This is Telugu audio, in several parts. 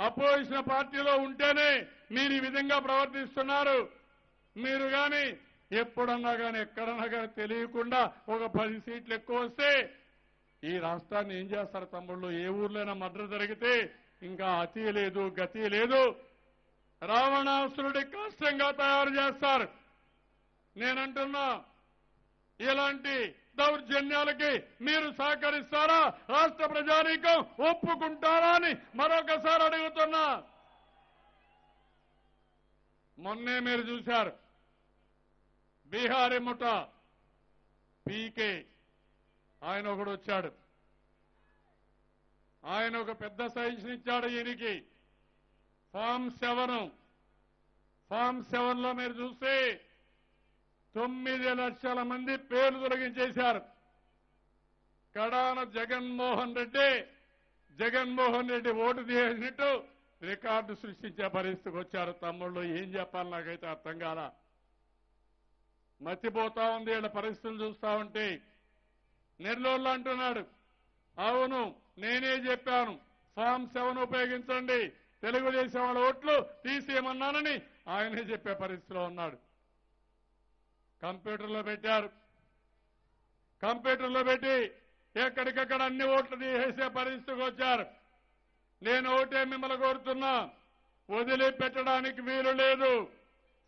అపోజిషన్ పార్టీలో ఉంటేనే మీరు ఈ విధంగా ప్రవర్తిస్తున్నారు. మీరు కానీ ఎప్పుడన్నా కానీ ఎక్కడన్నా కానీ తెలియకుండా ఒక పది సీట్లు ఎక్కువ వస్తే ఈ రాష్ట్రాన్ని ఏం చేస్తారు తమ్ముళ్ళు? ఏ ఊర్లోనైనా మర్డర్ జరిగితే ఇంకా అతి లేదు గతి లేదు. రావణాసురుడి కష్టంగా తయారు చేస్తారు. నేనంటున్నా ఇలాంటి దౌర్జన్యాలకి మీరు సహకరిస్తారా? రాష్ట్ర ప్రజానీకం ఒప్పుకుంటారా అని మరొకసారి అడుగుతున్నా. మొన్నే మీరు చూశారు. బీహారీ ముఠ పీకే. ఆయన ఒకడు వచ్చాడు. ఆయన ఒక పెద్ద సైజుని ఇచ్చాడు ఈయనకి. Form seven. ఫామ్ సెవెన్లో మీరు చూస్తే తొమ్మిది లక్షల మంది పేర్లు తొలగించేశారు. కడాన జగన్మోహన్ రెడ్డి జగన్మోహన్ రెడ్డి ఓటు తీసినట్టు రికార్డు సృష్టించే పరిస్థితికి వచ్చారు తమ్ముళ్ళు. ఏం చెప్పాలి నాకైతే అర్థం కాల. మర్చిపోతా ఉంది వీళ్ళ పరిస్థితులు చూస్తా ఉంటే. నెల్లూరులో అంటున్నాడు అవును నేనే చెప్పాను ఫామ్ సెవెన్ ఉపయోగించండి. తెలుగుదేశం వాళ్ళ ఓట్లు తీసేయమన్నానని ఆయనే చెప్పే పరిస్థితిలో ఉన్నాడు. కంప్యూటర్లో పెట్టారు. కంప్యూటర్లో పెట్టి ఎక్కడికక్కడ అన్ని ఓట్లు తీసేసే పరిస్థితికి వచ్చారు. నేను ఓటే మిమ్మల్ని కోరుతున్నా వదిలిపెట్టడానికి వీలు లేదు.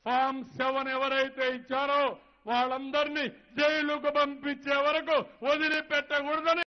ఫామ్ సెవెన్ ఎవరైతే ఇచ్చారో వాళ్ళందరినీ జైలుకు పంపించే వరకు వదిలిపెట్టకూడదని